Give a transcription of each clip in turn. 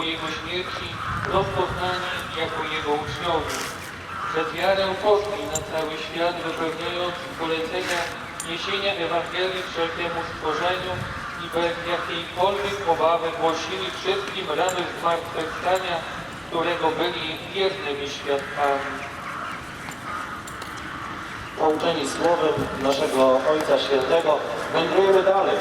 po Jego śmierci rozpoznani jako Jego uczniowie. Przez wiarę poszli na cały świat, wypełniając polecenia niesienia Ewangelii wszelkiemu stworzeniu i bez jakiejkolwiek obawy głosili wszystkim radość zmartwychwstania, którego byli wiernymi świadkami. Pouczeni słowem naszego Ojca Świętego, wędrujemy dalej.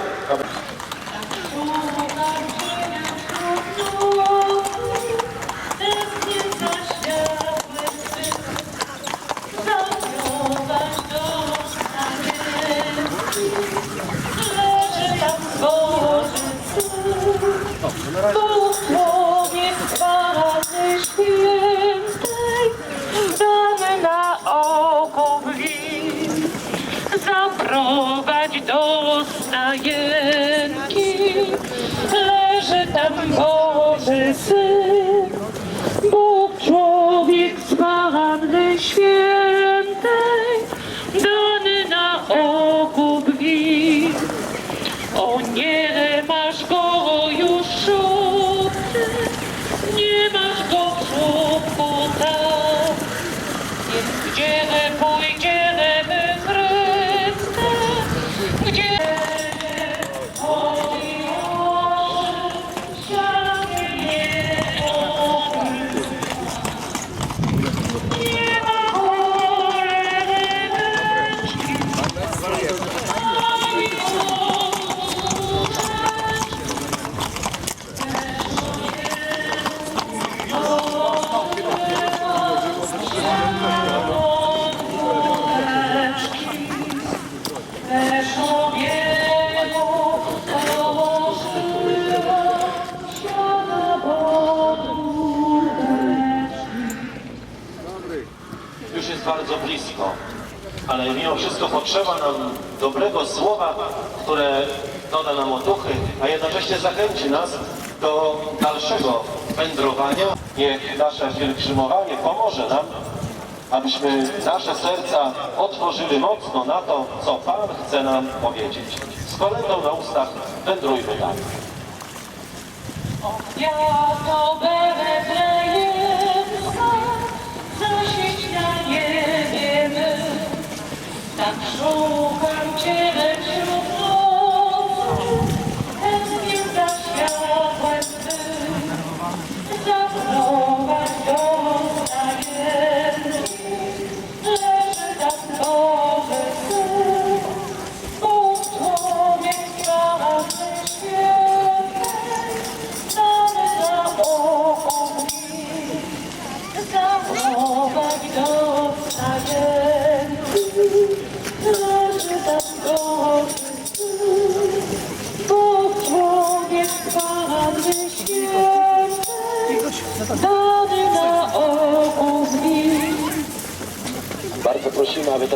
prowadź do Staje. Potrzeba nam dobrego słowa, które doda nam otuchy, a jednocześnie zachęci nas do dalszego wędrowania. Niech nasze pielgrzymowanie pomoże nam, abyśmy nasze serca otworzyli mocno na to, co Pan chce nam powiedzieć. Z kolendą na ustach wędrujmy dalej.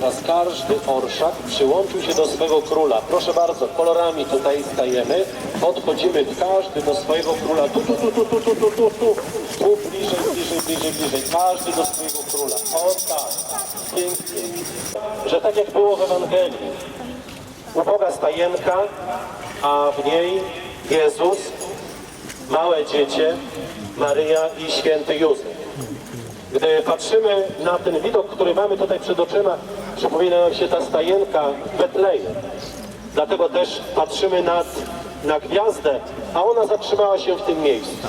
Teraz każdy orszak przyłączył się do swego króla. Proszę bardzo, kolorami tutaj stajemy, podchodzimy każdy do swojego króla. Tu, tu, tu, tu, tu, tu, tu, tu, tu, tu bliżej, bliżej, bliżej, bliżej. Każdy do swojego króla. O tak, pięknie. Że tak jak było w Ewangelii, uboga stajenka, a w niej Jezus, małe dziecię, Maryja i święty Józef. Gdy patrzymy na ten widok, który mamy tutaj przed oczyma, przypomina nam się ta stajenka Betlejem. Dlatego też patrzymy nad, na gwiazdę, a ona zatrzymała się w tym miejscu.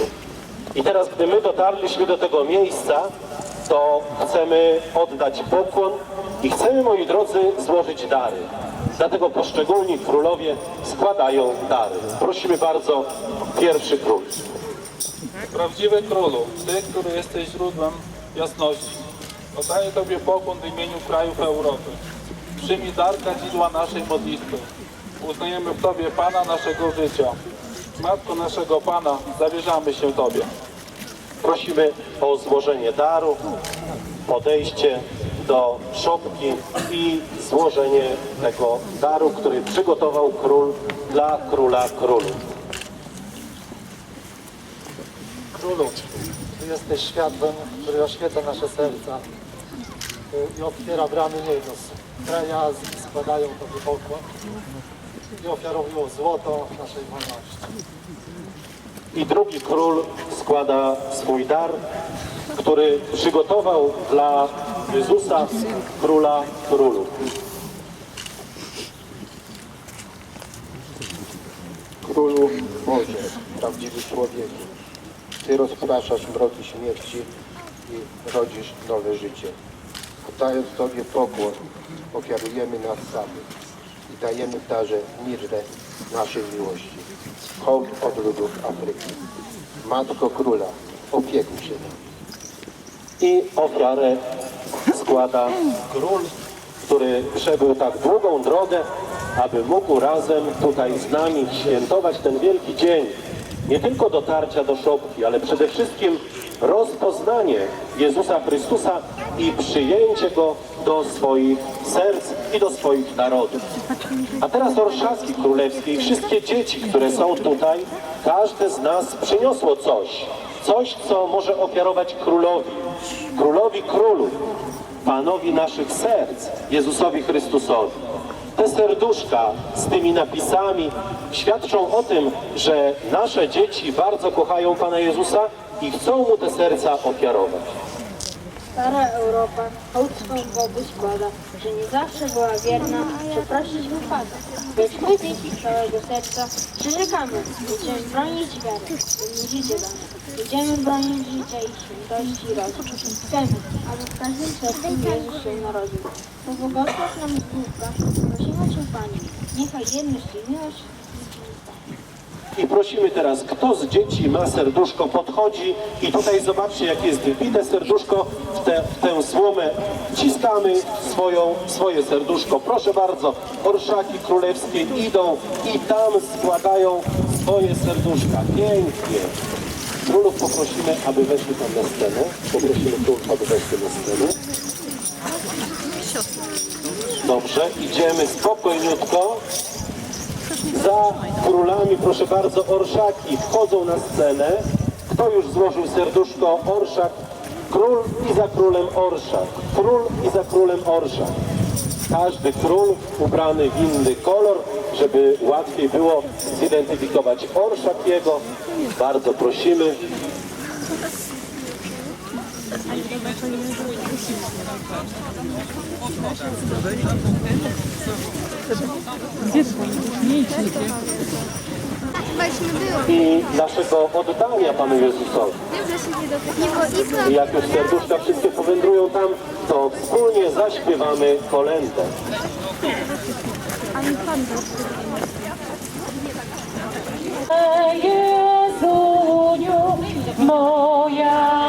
I teraz, gdy my dotarliśmy do tego miejsca, to chcemy oddać pokłon i chcemy, moi drodzy, złożyć dary. Dlatego poszczególni królowie składają dary. Prosimy bardzo, pierwszy król. Prawdziwy królu, Ty, który jesteś źródłem jasności, oddaję Tobie pokłon w imieniu krajów Europy. Przyjmij dar kadzidła naszej modlitwy. Uznajemy w Tobie Pana naszego życia. Matko naszego Pana, zawierzamy się Tobie. Prosimy o złożenie daru, podejście do szopki i złożenie tego daru, który przygotował król dla króla królów. Królu, Ty jesteś światłem, który oświeca nasze serca y, i otwiera bramy niebios. Kraje Azji składają Tobie pokłon i ofiarowują złoto naszej wolności. I drugi król składa swój dar, który przygotował dla Jezusa, króla królów. Królu Boże, prawdziwy człowieku, Ty rozpraszasz mroki śmierci i rodzisz nowe życie. Oddając Tobie pokłon, ofiarujemy nas samych i dajemy darze mirrę naszej miłości. Hołd od ludów Afryki. Matko Króla, opiekuj się nami. I ofiarę składa król, który przebył tak długą drogę, aby mógł razem tutaj z nami świętować ten wielki dzień. Nie tylko dotarcia do szopki, ale przede wszystkim rozpoznanie Jezusa Chrystusa i przyjęcie Go do swoich serc i do swoich narodów. A teraz Orszawski Królewski i wszystkie dzieci, które są tutaj, każde z nas przyniosło coś. Coś, co może ofiarować królowi, królowi królów, panowi naszych serc, Jezusowi Chrystusowi. Te serduszka z tymi napisami świadczą o tym, że nasze dzieci bardzo kochają Pana Jezusa i chcą Mu te serca ofiarować. Stara Europa hołd Bogu składa, że nie zawsze była wierna, przeprosić wypada. Lecz my dzieci całego serca przyrzekamy, będziemy bronić wiary, mi życie dane. Będziemy bronić życia i świętości i rozum. Chcemy, aby w każdym sercu Jezus się narodził. To błogosław nam Bóg, niechaj i prosimy teraz, kto z dzieci ma serduszko, podchodzi i tutaj zobaczcie, jak jest wbite serduszko w, tę- w tę słomę. Wciskamy swoją, swoje serduszko. Proszę bardzo, orszaki królewskie idą i tam składają swoje serduszka. Pięknie. Królów poprosimy, aby weszli tam na scenę. Poprosimy królów, aby weszli na scenę. Dobrze, idziemy spokojniutko. Za królami, proszę bardzo, orszaki wchodzą na scenę. Kto już złożył serduszko? Orszak. Król i za królem orszak. Król i za królem orszak. Każdy król ubrany w inny kolor, żeby łatwiej było zidentyfikować orszak jego. Bardzo prosimy. I naszego oddania Panu Jezusowi. Jak już serduszka wszystkie powędrują tam, to wspólnie zaśpiewamy kolędę. Jezuniu, moja